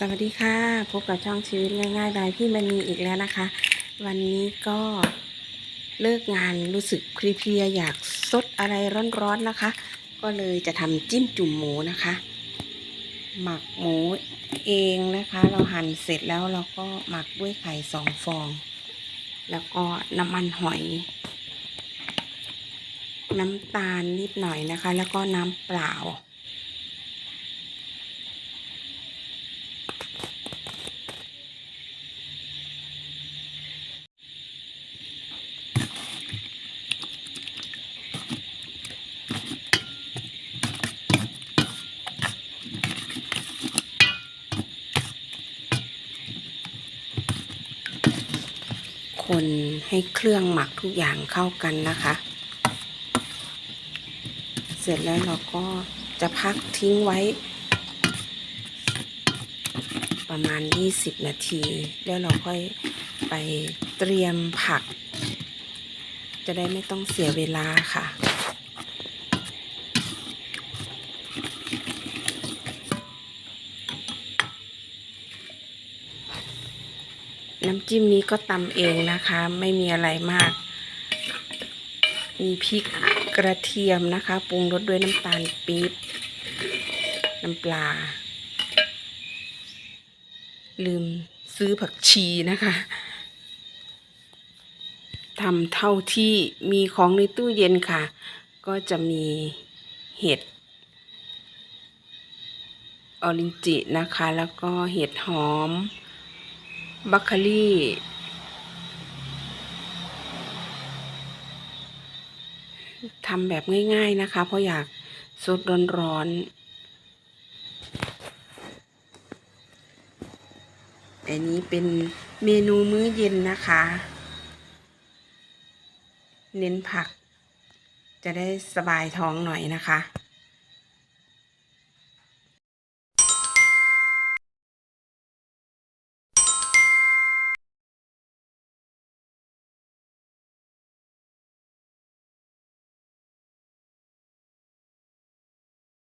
สวัสดีค่ะ พบกับช่องชีวิตง่ายๆบายพี่มณีอีกแล้วนะคะ วันนี้ก็เลิกงานรู้สึกเพลียๆอยากซดอะไรร้อนๆนะคะ ก็เลยจะทำจิ้มจุ่มหมูนะคะ หมักหมูเองนะคะ เราหั่นเสร็จแล้วเราก็หมักด้วยไข่สองฟอง แล้วก็น้ำมันหอย น้ำตาลนิดหน่อยนะคะ แล้วก็น้ำเปล่า คนให้เครื่องหมักทุกอย่างเข้ากันนะคะ เสร็จแล้วเราก็จะพักทิ้งไว้ ประมาณ 20 นาที แล้วเราค่อยไปเตรียมผัก จะได้ไม่ต้องเสียเวลาค่ะ น้ำจิ้มนี้ก็ตำเองนะคะ ไม่มีอะไรมาก มีพริกกระเทียมนะคะปรุงรสด้วยน้ำตาลปี๊บน้ำปลา ลืมซื้อผักชีนะคะทำเท่าที่มีของในตู้เย็นค่ะ ก็จะมีเห็ดออรินจินะคะ แล้วก็เห็ดหอม บัคคารี่ ทำแบบง่าย ๆนะคะ เพราะอยากสดร้อนๆอันนี้เป็นเมนูมื้อเย็นนะคะ เน้นผักจะได้สบายท้องหน่อยนะคะ